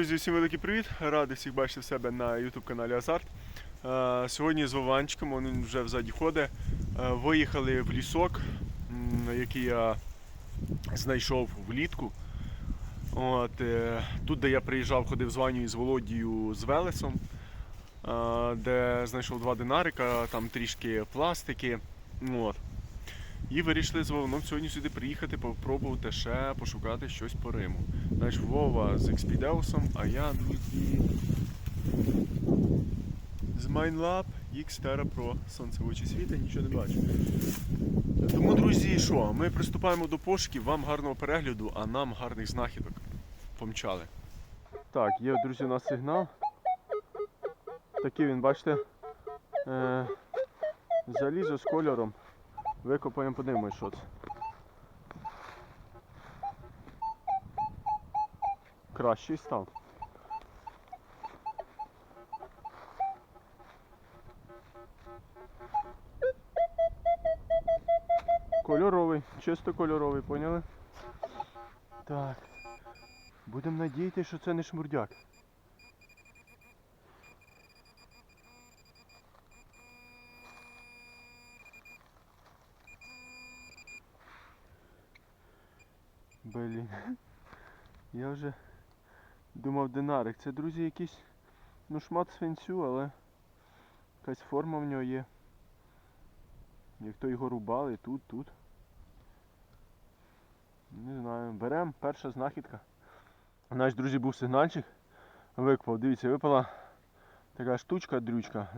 Друзі, всім великий привіт! Радий всіх бачити в себе на YouTube каналі Азарт. Е, Сьогодні з Вованчиком, він вже взаді ходить. Е, Виїхали в лісок, який я знайшов влітку. От, е, тут, де я приїжджав, ходив з Ваню з Володією з Велесом, де знайшов два динарика, там трішки пластики. От. І вирішили з Вовном сьогодні сюди приїхати, попробувати ще пошукати щось по Риму. Значить, Вова з Експідеусом, а я, друзі, з Mindlab Xterra Pro. Сонце в очі світа, нічого не бачу. Тому, друзі, що, ми приступаємо до пошуків, вам гарного перегляду, а нам гарних знахідок. Помчали. Так, є, друзі, у нас сигнал. Такий він, бачите, е, залізо з кольором. Викопаємо, подивимось, що це. Кращий став. Кольоровий, чисто кольоровий, поняли? Так. Будемо надіятися, що це не шмурдяк. Блін. Я вже думав динарик. Це, друзі, якийсь ну, шмат свинцю, але якась форма в нього є. Як то його рубали, тут, тут. Не знаю. Беремо, перша знахідка. Наш, друзі, був сигнальчик. Викпав, дивіться, випала така штучка, дрючка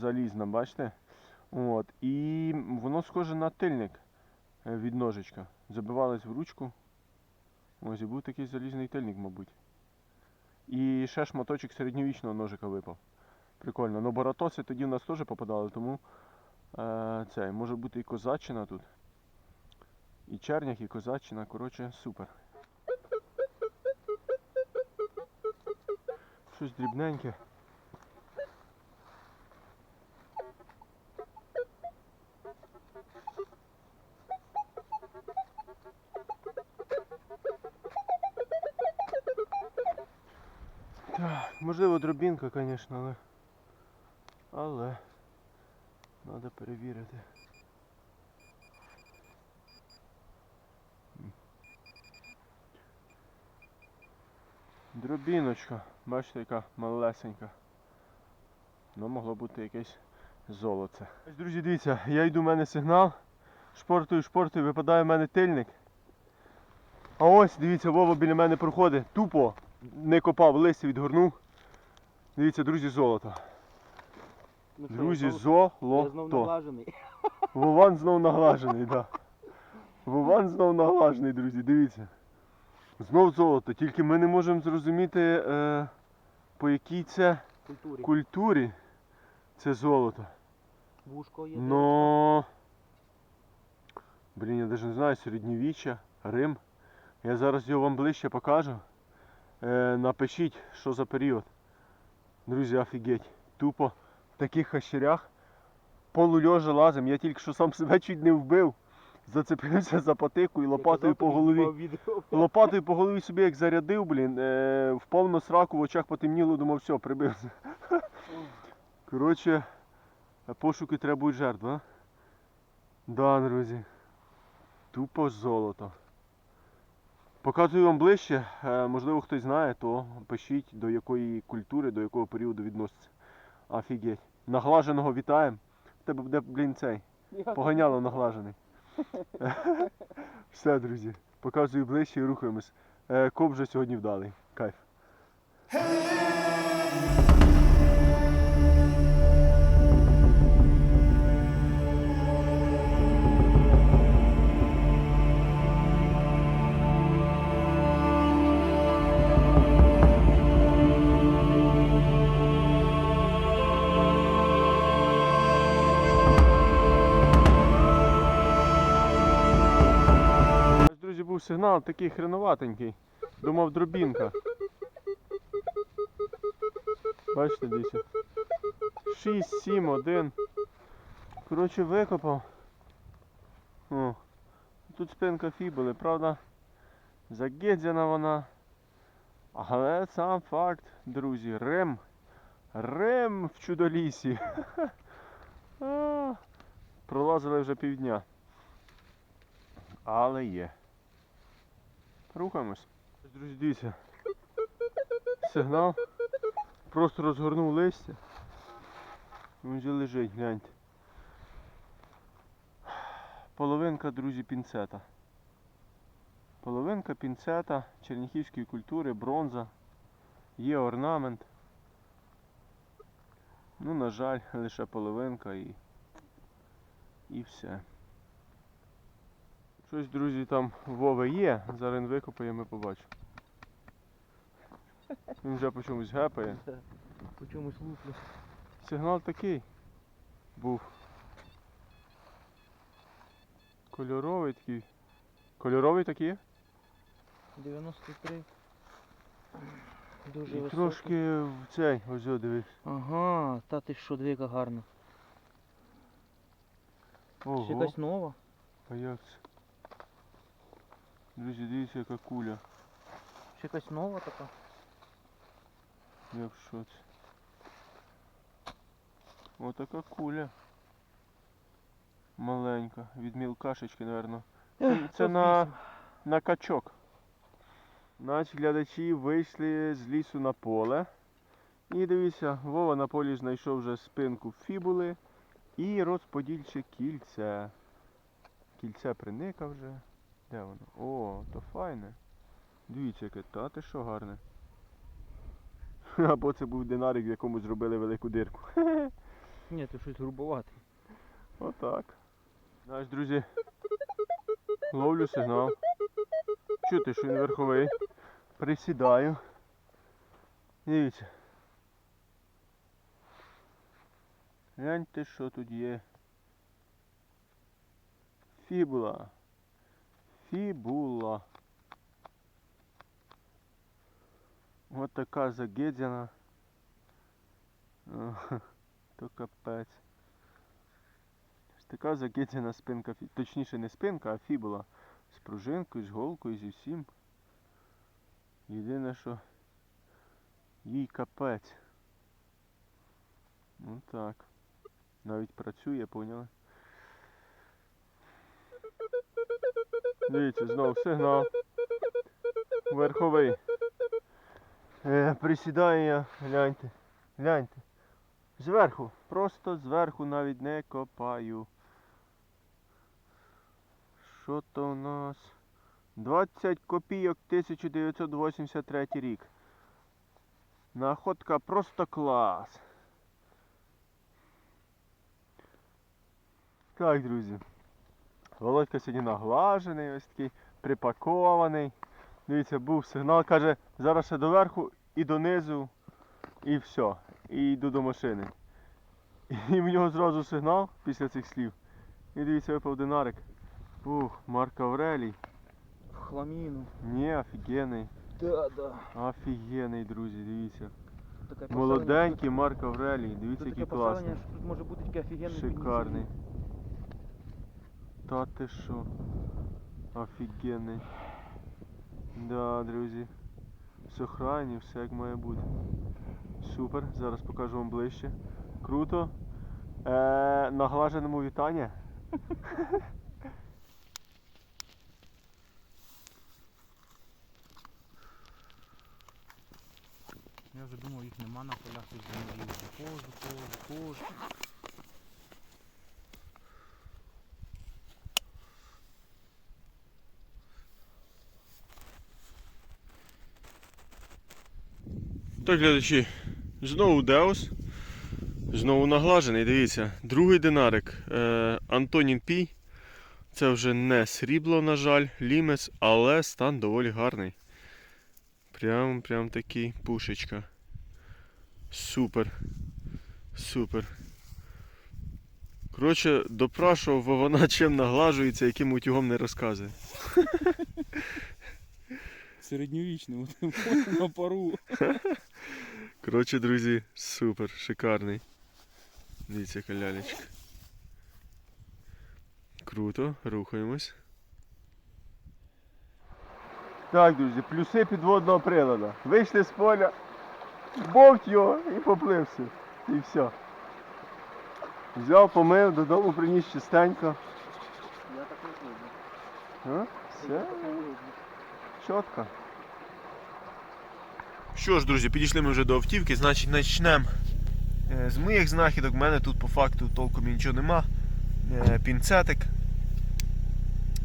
залізна, бачите? От. І воно схоже на тильник е, від ножичка. Забивалось в ручку. Ось і був такий залізний тильник, мабуть. І ще шматочок середньовічного ножика випав. Прикольно. Ну боротоси тоді в нас теж попадали, тому е, це може бути і козаччина тут. І чернях, і козаччина. Коротше, супер. Щось дрібненьке. Можливо дробінка, звісно, але. Але. Треба перевірити. Дробіночка, бачите, яка малесенька. Ну, могло бути якесь золоце. Друзі, дивіться, я йду, в мене сигнал. Шпортую, шпортую, випадає в мене тильник. А ось, дивіться, Вова біля мене проходить. Тупо не копав, листя відгорнув. Дивіться, друзі, золото. Ну Друзі, Я знов золото. наглажений. Вован знов наглажений, так. Да. Вован знов наглажений, друзі, дивіться. Знов золото, тільки ми не можемо зрозуміти, е, по якій це Культурі. культурі це золото. Вушко є. Но. Блін, я навіть не знаю, середньовіччя, Рим. Я зараз його вам ближче покажу. Е, напишіть, що за період. Друзі, офігеть. Тупо в таких хащерях полульожа лазим. Я тільки що сам себе чуть не вбив. Зацепився за патику і лопатою по голові. Лопатою по голові собі як зарядив, блін, е, впав на сраку, в очах потемніло, думав, все, прибився. Коротше, пошуки требують жертв, а? Да, друзі. Тупо золото. Показую вам ближче. Е, можливо, хтось знає, то пишіть до якої культури, до якого періоду відноситься. Офігеть. Наглаженого вітаємо. В тебе буде, блін, цей. Поганяло наглажений. Все, друзі. Показую ближче і рухаємось. Е, Коп вже сьогодні вдалий. Кайф. Сигнал такий хреноватенький. Думав дробінка. Бачите, дивіться. 6, 7, 1. Коротше, викопав. О. Тут спинка фібули, правда? Загедзяна вона. Але сам факт, друзі, Рим. Рим в чудолісі. Пролазили вже півдня. Але є. Рухаємось. Друзі, дивіться. Сигнал. Просто розгорнув листя. Він вже лежить, гляньте. Половинка, друзі, пінцета. Половинка пінцета черніхівської культури, бронза. Є орнамент. Ну, на жаль, лише половинка і. І все. Щось, друзі, там Вове є. Зараз він викопає, ми побачимо. Він вже по чомусь гепає. По чомусь луплю. Сигнал такий був. Кольоровий такий. Кольоровий такий? 93. Дуже І високий. трошки в цей, ось дивись. Ага, та ти що, дві яка гарна. Ще Ого, якась нова. а як це? Друзі, дивіться, яка куля. Ще якась нова така. Я в шоці. Отака куля. Маленька. Від мілкашечки, напевно. Це, це на, на качок. Наші глядачі вийшли з лісу на поле. І дивіться, Вова на полі знайшов вже спинку фібули і розподільче кільце. Кільце приника вже. Де воно? О, то файне. Дивіться, яке та ти що гарне. Або це був динарик, в якому зробили велику дирку. Ні, ти щось грубовате. Отак. Знаєш, друзі, ловлю сигнал. Чути, що він верховий. Присідаю. Дивіться. Гляньте, що тут є. Фібула. Фібула. Ось така загидзяна. То капець. Така закидена спинка, точніше не спинка, а фібула. З пружинкою, з голкою, зі всім. Єдине, що їй капець. Ну так. Навіть працює, поняли? Дивіться, знов сигнал. Верховий. Е, присідаю я, гляньте. Гляньте. Зверху, просто зверху навіть не копаю. Що то у нас? 20 копійок 1983 рік. Находка просто клас. Так, друзі. Володька сьогодні наглажений, ось такий припакований. Дивіться, був сигнал, каже, зараз ще доверху і донизу, і все. І йду до машини. І в нього зразу сигнал після цих слів. І дивіться, випав динарик. Ух, Марк Аврелій. Хламіну. Ні, офігенний. Да, да. Офігенний, друзі, дивіться. Таке Молоденький Марк Аврелій. Дивіться, який класний. тут може бути таке офігенне Шикарний. Та ти що? Офігенний. Да, друзі. Сохранні, все як має бути. Супер, зараз покажу вам ближче. Круто. Е, наглаженому вітання. Я вже думав, їх нема на полях тут землі. Ходжу, ходжу, ходжу. Так, глядачі, знову Деус. Знову наглажений, дивіться. Другий динарик. Е, Антонін Пій. Це вже не срібло, на жаль, лімес, але стан доволі гарний. Прям, прям такий пушечка. Супер. Супер. Коротше, допрашував, бо вона чим наглажується, яким утюгом не розказує. Середньовічний, на пару. Коротше, друзі, супер, шикарний. Дивіться, яка лялечка. Круто, рухаємось. Так, друзі, плюси підводного прилада. Вийшли з поля, бовт його і поплився. І все. Взяв, помив, додому приніс чистенько. Я так не роблю. Все. Чітко. Що ж, друзі, підійшли ми вже до автівки, значить почнемо е, з моїх знахідок. У мене тут по факту толком нічого нема. Е, Пінцетик,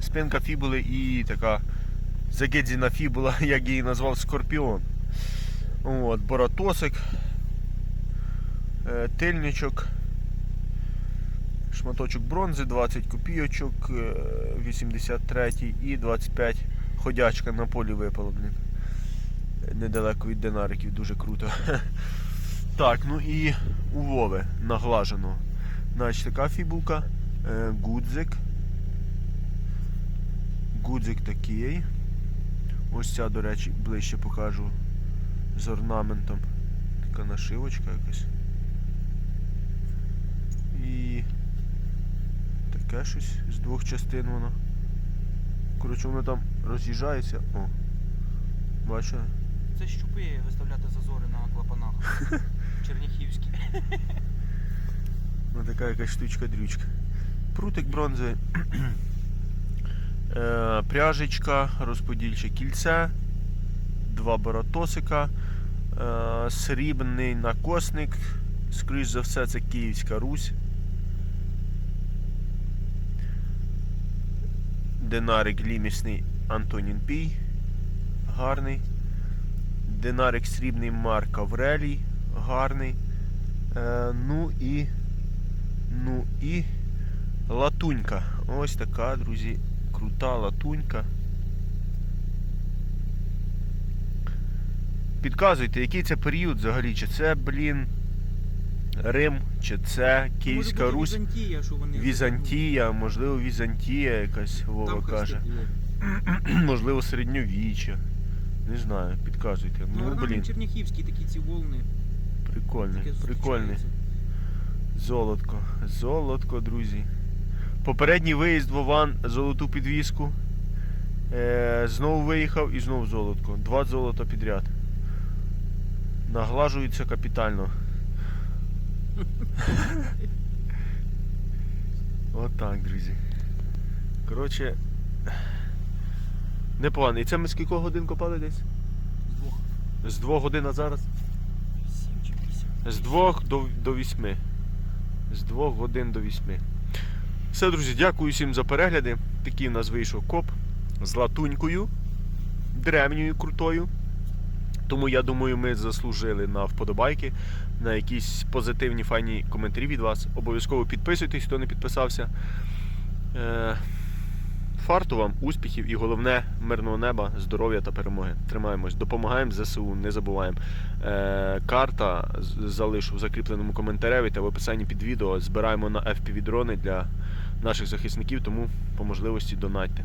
спинка фібули і така загедзіна фібула, як її назвав Скорпіон. От, боратосик, е, тильничок, шматочок бронзи, 20 копійочок, е, 83 і 25 ходячка на полі випало, блін. Недалеко від динариків, дуже круто. Так, ну і у Вови наглажено. Значить, така фібулка, е, гудзик. Гудзик такий. Ось ця, до речі, ближче покажу з орнаментом. Така нашивочка якась. І таке щось з двох частин воно. Коротше, воно там роз'їжджається. О. Бачите? Це щупи виставляти зазори на клапанах. Черніхівські. Ну така якась штучка-дрючка. Прутик бронзи. е, пряжечка, розподільче кільце, два баратосика, е, срібний накосник. Скоріш за все, це Київська Русь. Динарик лімісний Антонін Пій. Гарний. Динарик срібний Марк Аврелій. Гарний. Е, ну і. Ну і латунька. Ось така, друзі, крута латунька. Підказуйте, який це період взагалі? Чи це, блін, Рим, чи це Київська Русь, Візантія, що вони Візантія, можливо, Візантія якась Вова каже. Можливо, середньовіччя. Не знаю, підказуйте. Ну, Ну, блін, черніхівські такі ці волни. прикольний. зустрічається. Золотко, золотко, друзі. Попередній виїзд в Ован золоту підвіску. Е, знову виїхав і знову золотко. Два золота підряд. Наглажується капітально. Отак, друзі. Коротше. Непогано. І це ми скільки годин копали десь? З двох. З двох годин а зараз? Сім чи вісім. З двох до, до вісьми. З двох годин до вісьми. Все, друзі, дякую всім за перегляди. Такий у нас вийшов коп з латунькою, древньою, крутою. Тому я думаю, ми заслужили на вподобайки, на якісь позитивні файні коментарі від вас. Обов'язково підписуйтесь, хто не підписався. Фарту вам, успіхів і головне мирного неба, здоров'я та перемоги. Тримаємось, допомагаємо ЗСУ, не забуваємо. Е, карта залишу в закріпленому коментареві та в описанні під відео. Збираємо на FPV дрони для наших захисників, тому по можливості донатьте.